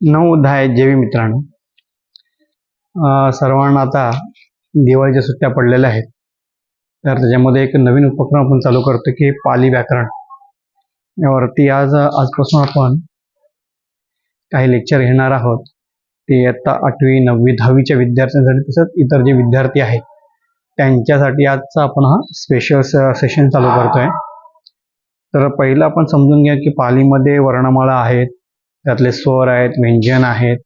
नऊ दहा जेवी मित्रांनो. सर्वांना आता दिवाळीच्या सुट्ट्या पडलेल्या आहेत. तर त्याच्यामध्ये एक नवीन उपक्रम आपण चालू करतो की पाली व्याकरण. यावरती आज आजपासून आपण काही लेक्चर घेणार आहोत. ते आता आठवी नववी दहावीच्या विद्यार्थ्यांसाठी तसंच इतर जे विद्यार्थी आहेत त्यांच्यासाठी आजचा आपण हा स्पेशल सेशन चालू करतोय. तर पहिलं आपण समजून घ्या की पालीमध्ये वर्णमाळा आहेत त्यातले स्वर आहेत व्यंजन आहेत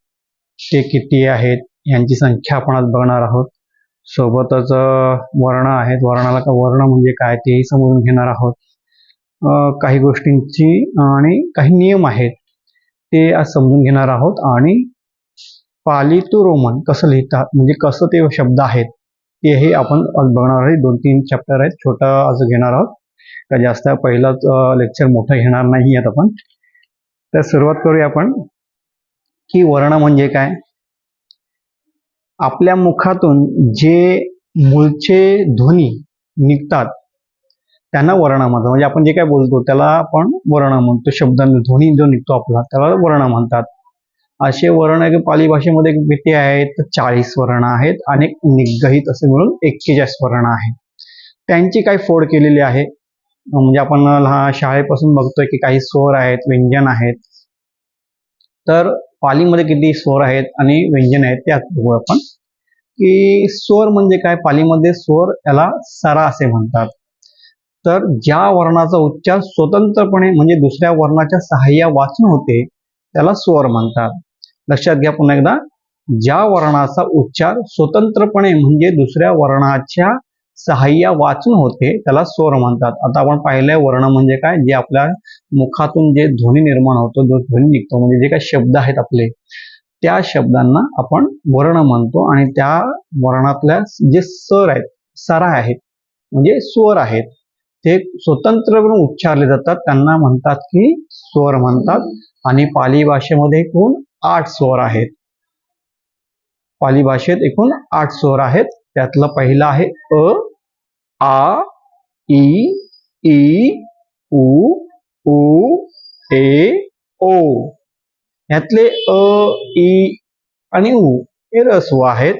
ते किती आहेत यांची संख्या आपण आज बघणार आहोत. सोबतच वर्ण आहेत. वर्णाला का वर्ण म्हणजे काय तेही समजून घेणार आहोत. काही गोष्टींची आणि काही नियम आहेत ते आज समजून घेणार आहोत. आणि पाली टू रोमन कसं लिहितात म्हणजे कसं ते शब्द आहेत तेही आपण आज बघणार आहे. दोन तीन चॅप्टर आहेत. छोटं आज घेणार आहोत. का जास्त पहिलाच लेक्चर मोठं घेणार नाही आहेत आपण. तर सुरुवात करूया आपण. की वर्ण म्हणजे काय? आपल्या मुखातून जे मूळचे ध्वनी निघतात त्यांना वर्ण म्हणतात. म्हणजे आपण जे काय बोलतो त्याला आपण वर्ण म्हणतो. शब्द ध्वनी जो निघतो आपला त्याला वर्ण म्हणतात. असे वर्ण की पाली भाषेमध्ये किती आहेत चाळीस वर्ण आहेत आणि निग्रहित असे मिळून एक्केचाळीस वर्ण आहेत. त्यांची काय फोड केलेली आहे? म्हणजे आपण लहान शाळेपासून बघतोय की काही स्वर आहेत व्यंजन आहेत. तर पालीमध्ये किती स्वर आहेत आणि व्यंजन आहेत ते बघू आपण. की स्वर म्हणजे काय? पालीमध्ये स्वर याला सरा असे म्हणतात. तर ज्या वर्णाचा उच्चार स्वतंत्रपणे म्हणजे दुसऱ्या वर्णाच्या सहाय्या वाचून होते त्याला स्वर म्हणतात. लक्षात घ्या पुन्हा एकदा. ज्या वर्णाचा उच्चार स्वतंत्रपणे म्हणजे दुसऱ्या वर्णाच्या सहाय्या वाचून होते त्याला स्वर म्हणतात. आता आपण पाहिलंय वर्ण म्हणजे काय? जे आपल्या मुखातून जे ध्वनी निर्माण होतो जो ध्वनी निघतो म्हणजे जे काही शब्द आहेत आपले त्या शब्दांना आपण वर्ण म्हणतो आणि त्या वर्णातल्या जे स्वर आहेत सरा आहेत म्हणजे स्वर आहेत ते स्वतंत्रपणे उच्चारले जातात. त्यांना म्हणतात की स्वर म्हणतात. आणि पाली भाषेमध्ये एकूण आठ स्वर आहेत. पाली भाषेत एकूण आठ स्वर आहेत. त्यातलं पहिलं आहे अ आ ई ई उ उ ए ओ. यातले अ ई आणि उ हे रस्व आहेत.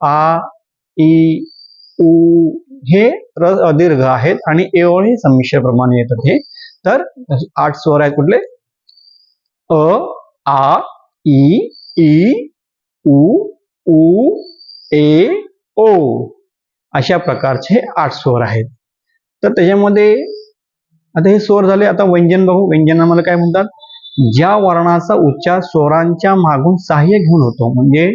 आ ई उ हे र दीर्घ आहेत आणि ए ओ हे संमिश्र प्रमाणे येतात हे. तर आठ स्वर आहेत कुठले? अ आ ई ई उ उ ए ओ अशा प्रकारचे आठ स्वर आहेत. तर त्याच्यामध्ये आता हे स्वर झाले आता व्यंजन बघू. व्यंजनामध्ये काय म्हणतात? ज्या वर्णाचा उच्चार स्वरांच्या मागून सहाय्य घेऊन होतो म्हणजे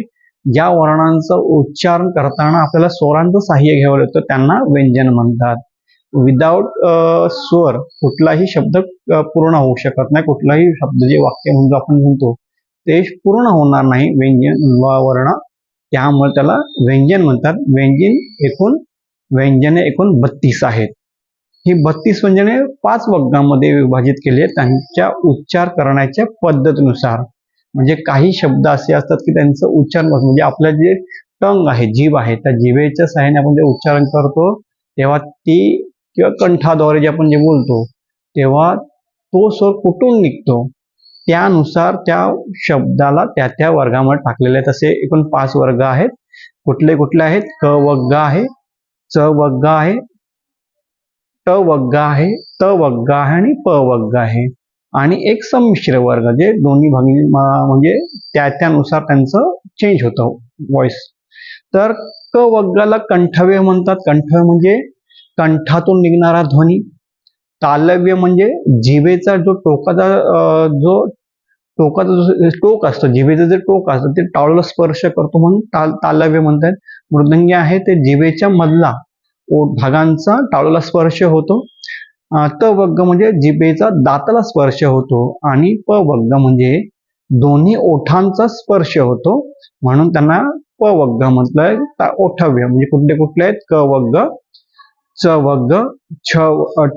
ज्या वर्णांचं उच्चारण करताना आपल्याला स्वरांचं सहाय्य घ्यावं लागतं त्यांना व्यंजन म्हणतात. विदाऊट स्वर कुठलाही शब्द पूर्ण होऊ शकत नाही. कुठलाही शब्द जे वाक्य म्हणजे आपण म्हणतो ते पूर्ण होणार नाही. व्यंजन वर्ण त्यामुळे त्याला व्यंजन म्हणतात. व्यंजन एकूण व्यंजने एकूण बत्तीस आहेत. ही बत्तीस व्यंजने पाच वर्गामध्ये विभाजित केली आहेत. त्यांच्या उच्चार करण्याच्या पद्धतीनुसार. म्हणजे काही शब्द असे असतात की त्यांचं उच्चारण म्हणजे आपलं जे टंग आहे जीभ आहे त्या जिभेच्या सहाय्याने आपण जे उच्चारण करतो तेव्हा ती किंवा कंठाद्वारे जे आपण जे बोलतो तेव्हा तो स्वर कुठून निघतो? त्यानुसार त्या शब्दाला त्या त्या वर्गामध्ये टाकलेले आहेत. असे एकूण पाच वर्ग आहेत. कुठले कुठले आहेत? क वग्ग आहे च वग्ग आहे ट वग्ग आहे त वग्ग आहे आणि प वग्ग आहे. आणि एक संमिश्र वर्ग जे दोन्ही भगिनी म्हणजे त्या त्यानुसार त्यांचं चेंज होतं व्हॉइस तर क वग्गाला कंठव्य म्हणतात. कंठव्य म्हणजे कंठातून निघणारा ध्वनी. तालव्य म्हणजे जिभेचा जो टोकाचा अं, जो टोकाचा जो टोक असतं जिभेचं जे टोक असतं ते टाळूला स्पर्श करतो म्हणून ताल तालव्य म्हणतात मृदंगी आहे ते जिभेच्या मधला भागांचा टाळूला स्पर्श होतो. त वग्ग म्हणजे जिभेचा दाताला स्पर्श होतो आणि प वग्ग म्हणजे दोन्ही ओठांचा स्पर्श होतो. म्हणून त्यांना प वग्ग म्हटलंय ओठव्य म्हणजे कुठले कुठले आहेत? क वग्ग च वग्ग छ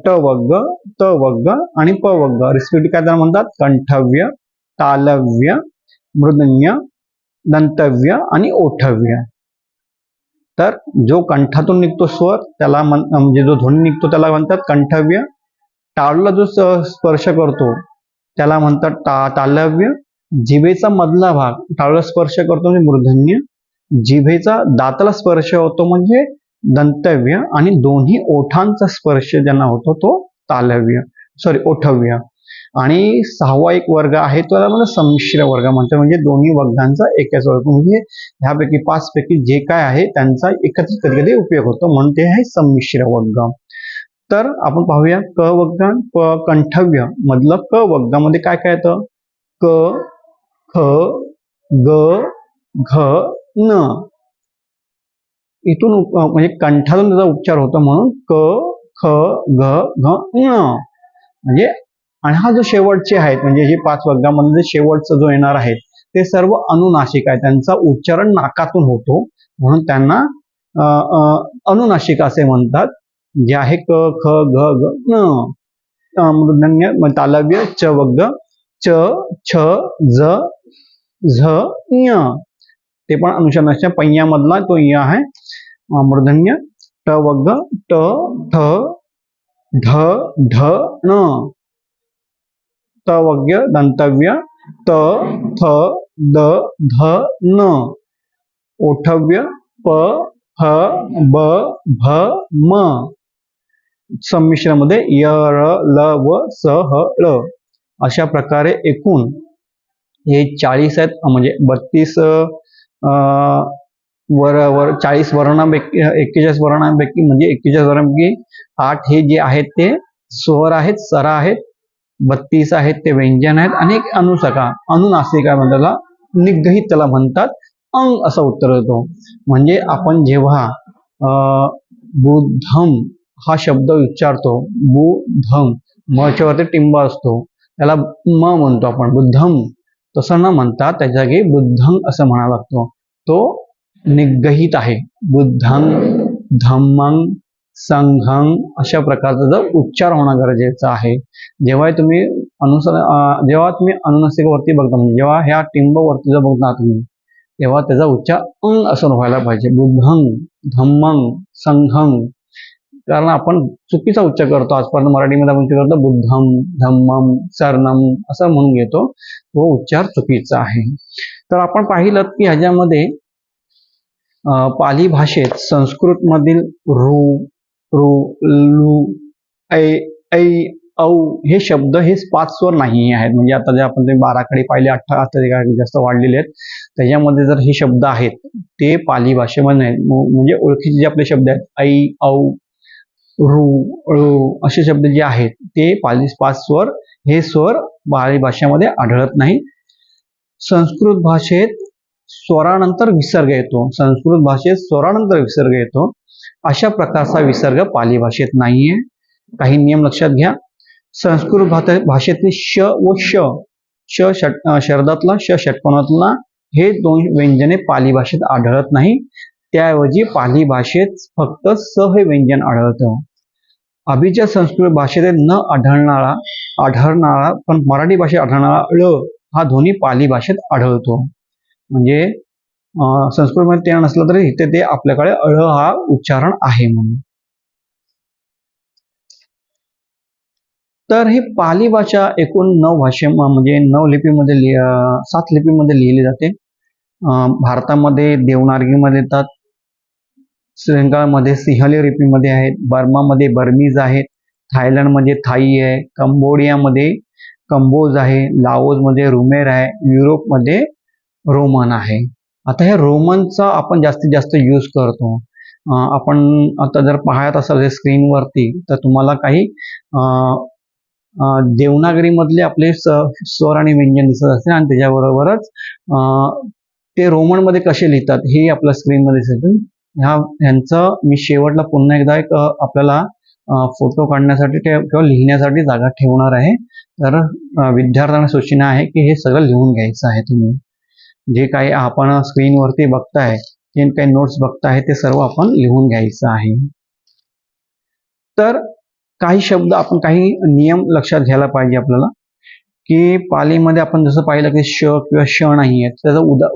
ट वग्ग त वग्ग आणि प वग्ग रिस्पेक्टिव्ह काय त्याला म्हणतात? कंठव्य. तालव्य मृदंग्य दंतव्य आणि ओठव्य. तर जो कंठातून निघतो स्वर त्याला म्हणजे जो ध्वनी निघतो त्याला म्हणतात कंठव्य. टाळूला जो स्पर्श करतो त्याला म्हणतात ता तालव्य. जिभेचा मधला भाग टाळूला स्पर्श करतो म्हणजे मूर्धन्य जिभेचा दाताला स्पर्श होतो म्हणजे दंतव्य आणि दोन्ही ओठांचा स्पर्श ज्यांना होतो तो तालव्य. सॉरी ओठव्य. आणि सहावा एक वर्ग आहे तो म्हणजे संमिश्र वर्ग म्हणतो म्हणजे दोन्ही वर्गांचा एकाच वर्ग. म्हणजे ह्यापैकी पाच पैकी जे काय आहे त्यांचा एकत्रित कधी कधी उपयोग होतो. म्हणून ते आहे संमिश्र वर्ग. तर आपण पाहूया क वर्ग प कंठव्य मधलं क वर्गामध्ये काय काय येतं? क ख ग घ न. इथून म्हणजे कंठातून त्याचा उपचार होतो म्हणून क ख ग घ न. म्हणजे आणि हा जो शेवटचे आहेत म्हणजे हे पाच वर्गामध्ये शेवटचं शेवटचा जो येणार आहे ते सर्व अनुनाशिक आहे. त्यांचा उच्चारण नाकातून होतो. म्हणून त्यांना अनुनाशिक असे म्हणतात. जे आहे क ख ग घ न. मृदन्य म- तालव्य च वग्ग च छ ज झ ञ. ते पण अनुषंगाच्या पैयामधला तो य आहे. मृदन्य ट वग्ग ट ठ ढ ढ न. त दंतव्य त थ द ध न. ओठव्य प ह ब भ म. संमिश्रामध्ये य र ल व स ह ल. अशा प्रकारे एकूण हे चाळीस आहेत म्हणजे बत्तीस वर वर चाळीस वर्णांपैकी एक्केचाळीस वर्णांपैकी म्हणजे एक्केचाळीस वर्णांपैकी आठ हे जे आहेत ते स्वर आहेत सरा आहेत बत्तीस आहेत ते व्यंजन आहेत. आणि एक अनुसका अनुनासिका म्हणताला त्याला निग्रहित त्याला म्हणतात. अंग असं उत्तर येतो म्हणजे आपण जेव्हा अं, बुद्धम हा शब्द उच्चारतो बुधम मच्या वरती टिंब असतो. त्याला म म्हणतो आपण बुद्धम. तसं न म्हणता त्याच्या जागी बुद्धंग असं म्हणावं लागतो. तो निग्रहित आहे. बुद्धंग धम्मंग संघंग अशा प्रकारचा जर उच्चार होणं गरजेचं आहे. जेव्हा तुम्ही अनुसर जेव्हा तुम्ही अनुनासिकवरती बघता म्हणजे जेव्हा ह्या टिंबवरती जर बघता तुम्ही तेव्हा त्याचा उच्चार अंग असं व्हायला पाहिजे. बुद्धंग धम्मंग संघंग कारण आपण चुकीचा उच्चार करतो. आजपर्यंत मराठीमध्ये आपण करतो बुद्धम धम्मम सरनम असं म्हणून घेतो. तो उच्चार चुकीचा आहे. तर आपण पाहिलं की ह्याच्यामध्ये पाली भाषेत संस्कृत मधील रू रु लू ऐ ऐ औ हे शब्द हे पाच स्वर नाही आहेत. म्हणजे आता जे आपण ते बाराकडे पाहिले अठरा आता जे जास्त वाढलेले आहेत. त्याच्यामध्ये जर हे शब्द आहेत ते पाली भाषेमध्ये नाहीत. म्हणजे ओळखीचे जे आपले शब्द आहेत ऐ औ रु ळू असे शब्द जे आहेत ते पाली पाच स्वर हे स्वर पाली भाषेमध्ये आढळत नाही संस्कृत भाषेत स्वरानंतर विसर्ग येतो. संस्कृत भाषेत स्वरानंतर विसर्ग येतो. अशा प्रकारचा विसर्ग पाली भाषेत नाहीये. काही नियम लक्षात घ्या. संस्कृत भाषे भाषेतले श व श श षट अं, श षटकोनातला हे दोन व्यंजने पाली भाषेत आढळत नाही. त्याऐवजी पाली भाषेत फक्त स हे व्यंजन आढळतं. अभिच्या संस्कृत भाषेत न आढळणारा आढळणारा पण मराठी भाषेत आढळणारा ळ हा दोन्ही पाली भाषेत आढळतो. म्हणजे संस्कृतमध्ये ते नसलं तरी इथे ते आपल्याकडे अळ हा उच्चारण आहे म्हणून. तर ही पाली भाषा एकूण नऊ भाषे म्हणजे नऊ लिपीमध्ये लि- सात लिपीमध्ये लिहिली जाते. भारतामध्ये देवनागरीमध्ये येतात. श्रीलंकामध्ये सिंहली लिपीमध्ये आहेत. बर्मामध्ये बर्मीज आहेत. थायलंडमध्ये थाई आहे. कंबोडियामध्ये कंबोज आहे. लाओजमध्ये रुमेर आहे. युरोपमध्ये रोमन आहे. आता ह्या रोमनचा आपण जास्तीत जास्त यूज करतो. आपण आता जर पाहत असाल स्क्रीनवरती तर तुम्हाला काही देवनागरीमधले आपले स्वर आणि व्यंजन दिसत असते आणि त्याच्याबरोबरच ते रोमनमध्ये कसे लिहितात हे आपल्या स्क्रीनमध्ये दिसत ह्या ह्यांचं मी शेवटला पुन्हा एकदा एक आपल्याला फोटो काढण्यासाठी किंवा लिहिण्यासाठी जागा ठेवणार आहे. तर विद्यार्थ्यांना सूचना आहे की हे सगळं लिहून घ्यायचं आहे तुम्ही. जे काही आपण स्क्रीनवरती बघताय जे काही नोट्स बघताय ते सर्व आपण लिहून घ्यायचं आहे. तर काही शब्द आपण काही नियम लक्षात घ्यायला पाहिजे आपल्याला की पालीमध्ये आपण जसं पाहिलं की श किंवा श नाही आहे त्याचं उदा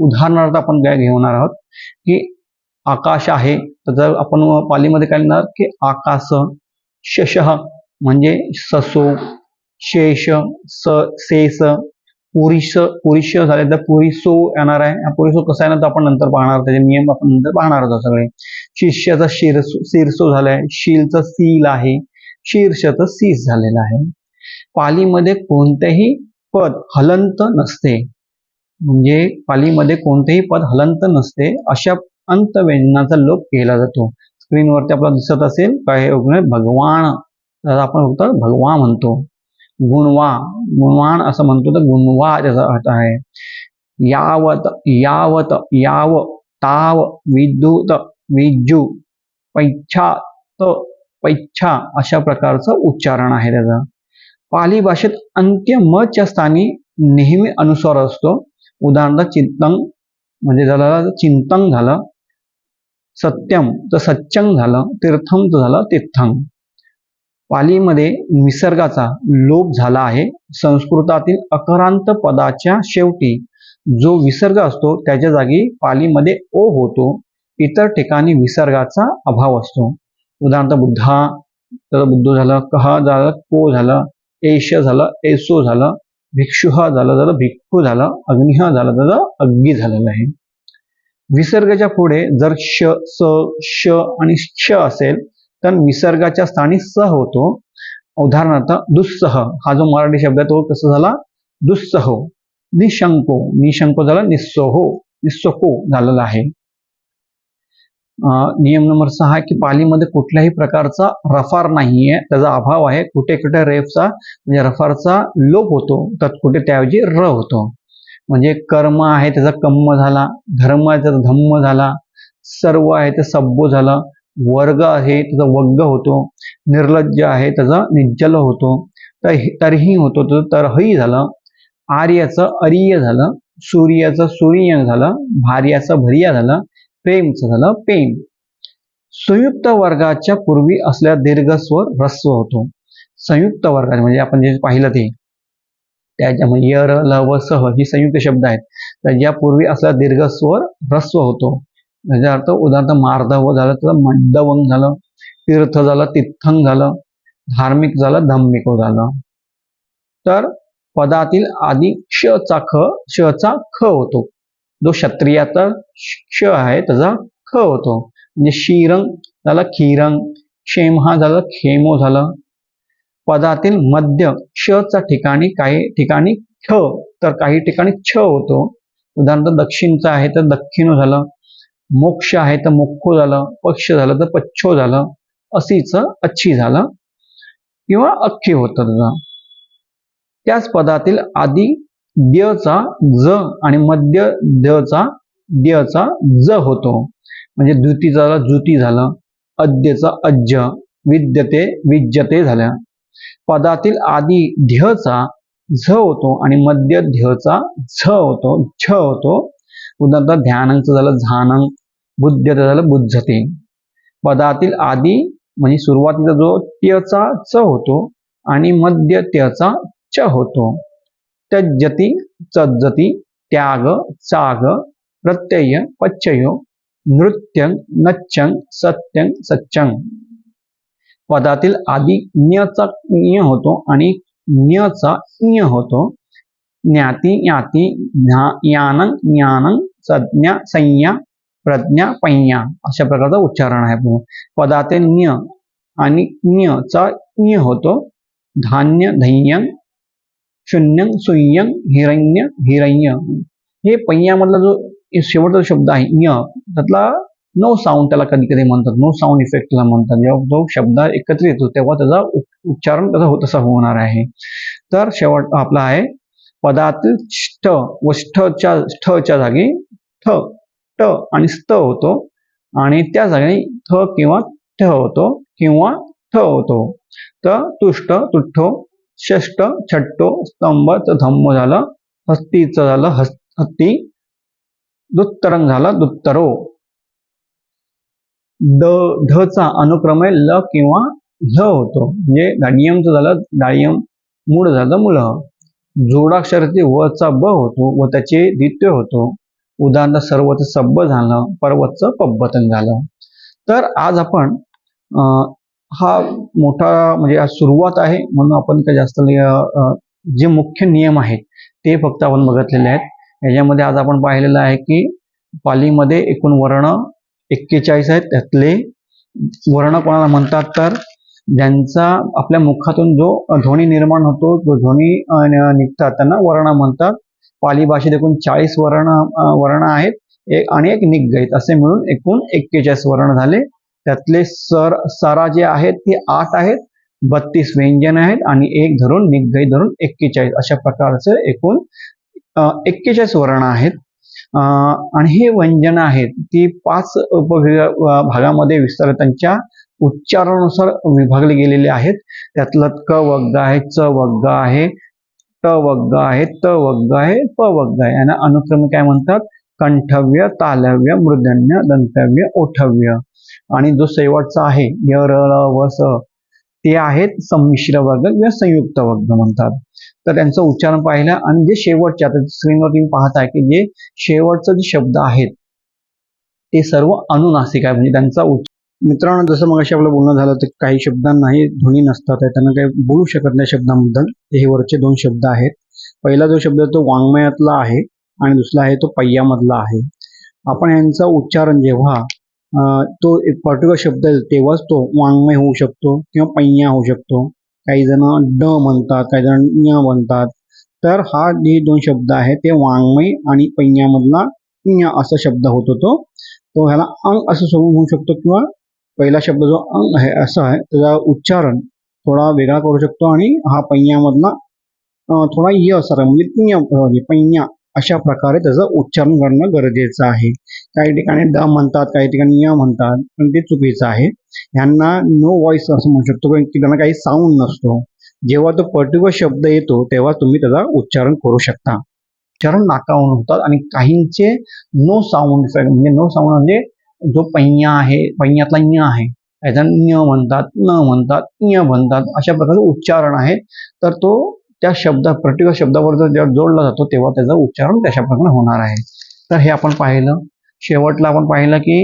उदाहरणार्थ आपण काय घेणार आहोत की आकाश आहे त्याचं आपण पालीमध्ये काय लिहिणार की आकाश शश म्हणजे ससो शेष स सेस पुरिश पुरुष झाले तर पुरिसो येणार आहे. हा पुरिसो कसा आहे ना तो आपण नंतर पाहणार. त्याचे नियम आपण नंतर पाहणार आहोत सगळे. शिष्याचा शिरसो शिरसो झालाय. शीलचं सील आहे. शीर्षचं सीस झालेलं आहे. पालीमध्ये कोणतेही पद हलंत नसते. म्हणजे पालीमध्ये कोणतेही पद हलंत नसते अशा अंतव्यंजनाचा लोप केला जातो. स्क्रीनवरती आपल्याला दिसत असेल काय भगवान. आपण फक्त भगवा म्हणतो. गुणवा गुणवान असं म्हणतो तर गुणवा त्याचा अर्थ आहे. यावत यावत याव ताव विद्युत विजू पैच्छा त पैच्छा अशा प्रकारचं उच्चारण आहे त्याचं. पाली भाषेत अंत्य मच्या स्थानी नेहमी अनुस्वार असतो. उदाहरणार्थ चिंतन म्हणजे झालं चिंतन झालं सत्यम तर सच्चंग झालं तीर्थम तर झालं तीर्थंग पालीमध्ये निसर्गाचा लोप झाला आहे. संस्कृतातील अकरांत पदाच्या शेवटी जो विसर्ग असतो त्याच्या जागी पालीमध्ये ओ होतो. इतर ठिकाणी विसर्गाचा अभाव असतो. उदाहरणार्थ बुद्धा तर बुद्ध झालं कह झालं को झालं एश झालं एसो झालं भिक्षुह झालं तर भिक्खू झालं अग्निह झालं तर अग्नी झालेलं आहे. विसर्गाच्या पुढे जर श स श आणि श असेल तर विसर्गाच्या स्थानी स होतो. उदाहरणार्थ दुस्सह. हा जो मराठी शब्द आहे तो कसा झाला? दुस्सहो. निशंको. निशंको झाला निस्सोहो. निस्सोको झालेला आहे. नियम नंबर सहा की पालीमध्ये कुठल्याही प्रकारचा रफार नाहीये. त्याचा अभाव आहे. कुठे कुठे रेफचा म्हणजे रफारचा लोप होतो. तर कुठे त्याऐवजी र होतो. म्हणजे कर्म आहे त्याचा कम्म झाला. धर्म आहे त्याचा धम्म झाला. सर्व आहे ते सब्बो झालं. वर्ग आहे त्याचा वग्ग होतो. निर्लज्ज आहे त्याचा निज्जल होतो. तर तरही होतो तर तरही झालं. आर्याचं अरिय झालं सूर्याचं सूर्य झालं भार्याचं भरिया झालं प्रेमचं झालं प्रेम. संयुक्त वर्गाच्या पूर्वी असल्या दीर्घस्वर ह्रस्व होतो. संयुक्त वर्गाचे म्हणजे आपण जे पाहिलं ते. त्याच्यामध्ये यर लव ल व सह ही संयुक्त शब्द आहेत. तर यापूर्वी असला दीर्घस्वर ह्रस्व होतो. याचा अर्थ उदाहरणार्थ मार्दव झालं तर मंडवंग झालं तीर्थ झालं तिथंग झालं धार्मिक झालं धार्मिक झालं. तर पदातील आधी क्ष चा ख श चा ख होतो. जो क्षत्रियाचा क्ष आहे त्याचा ख होतो. म्हणजे शिरंग झाला खिरंग. क्षेम हा झाला खेमो झालं. पदातील मध्य क्ष चा ठिकाणी काही ठिकाणी ख तर काही ठिकाणी छ होतो. उदाहरणार्थ दक्षिणचा आहे तर दक्षिण झालं. मोक्ष आहे तर मोक्खो झालं पक्ष झालं तर पच्छो झालं असीच अच्छी झालं किंवा अख्खी होतं त्याच पदातील आधी द्यचा ज आणि मध्य दचा द्यचा ज होतो. म्हणजे द्युती झाला जुती झालं अद्यचा अज्ज विद्यते विद्यते झाल्या. पदातील आधी ध्यचा झ होतो आणि मध्य ध्यचा झ होतो झ होतो उदाहरणार्थ ध्यानांचं झालं झानंग बुद्धचं झालं बुद्धते. पदातील आधी म्हणजे सुरुवातीचा जो त्यचा च होतो आणि मध्य त्यचा च होतो. त्यजती चज्जती त्याग चाग प्रत्यय पच्चयो नृत्यं नच्चंग सत्यं सच्चंग पदातील आधी न्यचा ञ होतो आणि न्यचा ञ होतो. ज्ञाती ज्ञाती ज्ञानं ज्ञानं संज्ञा संज्ञा प्रज्ञा पैज्ञा अशा प्रकारचा उच्चारण आहे पदाते ञ आणि ञचा ञ होतो. धान्य धैन्य शून्यं सुय्यं हिरण्य हिरण्य. हे पैयामधला जो शेवटचा शब्द आहे ञ त्यातला नो साऊंड त्याला कधी कधी म्हणतात. नो साऊंड इफेक्ट त्याला म्हणतात. जेव्हा तो शब्द एकत्रित येतो तेव्हा त्याचा उच्चारण त्याचा होत तसा होणार आहे. तर शेवट आपला आहे पदातील ष्ट व ष्ठच्या ष्ठच्या जागी ठ ट आणि स्त होतो. आणि त्या जागी थ किंवा ठ होतो किंवा थ होतो. तर तुष्ट तुठ्ठो षष्ट छट्टो स्तंभ धम्म झालं हस्तीचं झालं हस् हत्ती दुत्तरंग झालं दुत्तरो. द ढचा अनुक्रम आहे ल किंवा झ होतो. म्हणजे दाडियमचं झालं डाळियम मूळ झालं मुलं. जोडाक्षराचे वचा ब होतो व त्याचे द्वितीय होतो. उदाहरण सर्वच सब्ब झालं पर्वतचं पब्बतन झालं. तर आज आपण हा मोठा म्हणजे सुरुवात आहे म्हणून आपण काही जास्त जे मुख्य नियम आहेत ते फक्त आपण बघितलेले आहेत. याच्यामध्ये आज आपण पाहिलेलं आहे की पालीमध्ये एकूण वर्ण एक्केचाळीस आहेत त्यातले वर्ण कोणाला म्हणतात तर ज्यांचा आपल्या मुखातून जो ध्वनी निर्माण होतो जो ध्वनी निघतात त्यांना वर्ण म्हणतात. पाली भाषेत एकूण चाळीस वर्ण वर्ण आहेत. एक आणि एक निगईत असे मिळून एकूण एक्केचाळीस वर्ण झाले. त्यातले सर सरा जे आहेत ते आठ आहेत बत्तीस व्यंजन आहेत आणि एक धरून निगईत धरून एक्केचाळीस अशा प्रकारचे एकूण एक्केचाळीस वर्ण आहेत. आणि हे व्यंजन आहेत ती पाच उपविभागामध्ये विस्तार त्यांच्या उच्चारानुसार विभागले गेलेले आहेत. त्यातलं क वग्ग आहे च वग्ग आहे ट वग्ग आहे त वग्ग आहे प वग्ग आहे. यांना अनुक्रमे काय म्हणतात? कंठव्य तालव्य मृदन्य दंतव्य ओठव्य. आणि जो शेवटचा आहे य र व स ते आहेत संमिश्र वर्ग किंवा संयुक्त वर्ग म्हणतात. तर त्यांचं उच्चारण पाहिलं आणि जे शेवटचे आता स्क्रीनवर तुम्ही पाहताय की जे शेवटचे जे शब्द आहेत ते सर्व अनुनासिक आहे. म्हणजे त्यांचा मित्रांनो जसं मग आपलं बोलणं झालं तर काही शब्दांनाही ध्वनी नसतात त्यांना काही बोलू शकत नाही शब्दांबद्दल. हे वरचे दोन शब्द आहेत. पहिला जो शब्द तो वाङ्मयातला आहे आणि दुसरा आहे तो पय्यामधला आहे. आपण यांचं उच्चारण जेव्हा तो एक पर्टिक्युलर शब्द आहे तेव्हाच तो वाङ्मय होऊ शकतो किंवा पय्या होऊ शकतो. काही जण ड म्हणतात काही जण ञ म्हणतात. तर हा जे दोन शब्द आहेत ते वाङ्मय आणि पय्यामधला ञ असा शब्द होतो तो. तो ह्याला अंग असं समजून होऊ शकतो किंवा पहिला शब्द जो अंग आहे असा आहे त्याचा उच्चारण थोडा वेगळा करू शकतो आणि हा पैयामधला थोडा य असा म्हणजे, म्हणजे पैया अशा प्रकारे त्याचं उच्चारण करणं गरजेचं आहे. काही ठिकाणी ड म्हणतात काही ठिकाणी य म्हणतात पण ते चुकीचं आहे. ह्यांना नो व्हॉइस असं म्हणू शकतो कारण की त्यांना काही साऊंड नसतो. जेव्हा तो पर्टिक्युलर शब्द येतो तेव्हा तुम्ही त्याचा उच्चारण करू शकता. उच्चारण नाकावून होतात आणि काहींचे नो साऊंड म्हणजे नो साऊंड म्हणजे जो पैया आहे पैयातला ञ आहे त्याचा ञ म्हणतात न म्हणतात ञ म्हणतात अशा प्रकारचं उच्चारण आहे. तर तो त्या शब्द पर्टिक्युलर शब्दावर जर जेव्हा जोडला जातो तेव्हा त्याचं उच्चारण तशा प्रकारे होणार आहे. तर हे आपण पाहिलं. शेवटला आपण पाहिलं की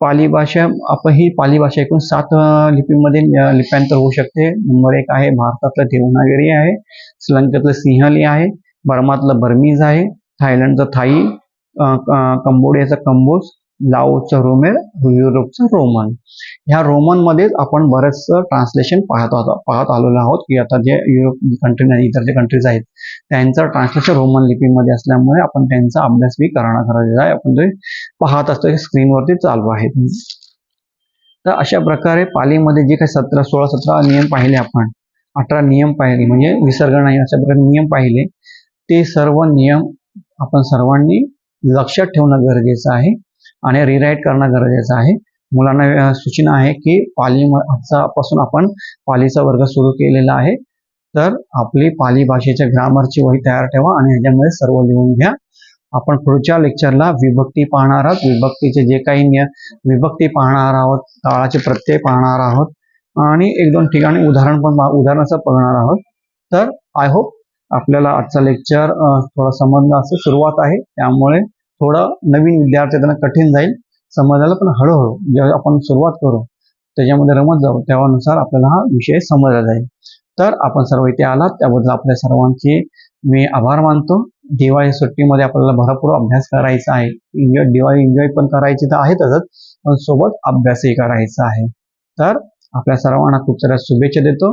पाली भाषा आपण ही पाली भाषा एकूण सात लिपीमध्ये लिप्यांतर होऊ शकते. नंबर एक आहे भारतातलं देवनागरी आहे श्रीलंकेतलं सिंहली आहे बर्मातलं बर्मीज आहे थायलंडचं थाई कंबोडियाचं कंबोज लावचं रोमेर युरोपचं रोमन. ह्या रोमनमध्येच आपण बरेचसं ट्रान्सलेशन पाहत आहोत पाहत आलेलो आहोत की आता जे युरोप कंट्री आणि इतर जे कंट्रीज आहेत त्यांचं ट्रान्सलेशन रोमन लिपीमध्ये असल्यामुळे आपण त्यांचा अभ्यास बी करणं गरजेचं आहे. आपण ते पाहत असतो स्क्रीनवरती चालू आहे. तर अशा प्रकारे पालीमध्ये जे काही सतरा सोळा सतरा नियम पाहिले आपण अठरा नियम पाहिले म्हणजे विसर्ग नाही अशा प्रकारे नियम पाहिले ते सर्व नियम आपण सर्वांनी लक्षात ठेवणं गरजेचं आहे. आणि रिराईट करणं गरजेचं आहे. मुलांना सूचना आहे की पाली पासून आपण पालीचा वर्ग सुरू केलेला आहे. तर आपली पाली भाषेच्या ग्रामरची वही तयार ठेवा आणि ह्याच्यामध्ये सर्व लिहून घ्या. आपण पुढच्या लेक्चरला विभक्ती पाहणार आहोत. विभक्तीचे जे काही निय विभक्ती पाहणार आहोत काळाचे प्रत्यय पाहणार आहोत आणि एक दोन ठिकाणी उदाहरण पण उदाहरणाचं बघणार आहोत. तर आय होप आपल्याला आजचा लेक्चर थोडा समजला असं सुरुवात आहे. त्यामुळे थोडं नवीन विद्यार्थी त्यांना कठीण जाईल समजायला पण हळूहळू जेव्हा आपण सुरुवात करू त्याच्यामध्ये रमत जाऊ त्यानुसार आपल्याला हा विषय समजला जाईल. तर आपण सर्व इथे आलात त्याबद्दल आपल्या सर्वांचे मी आभार मानतो. दिवाळी सुट्टीमध्ये आपल्याला भरपूर अभ्यास करायचा आहे. एन्जॉय दिवाळी एन्जॉय पण करायची तर आहेतच पण सोबत अभ्यासही करायचा आहे. तर आपल्या सर्वांना खूप साऱ्या शुभेच्छा देतो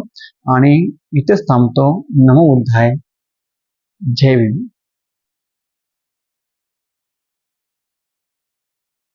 आणि इथेच थांबतो. नमो उद्धाय जय भीम.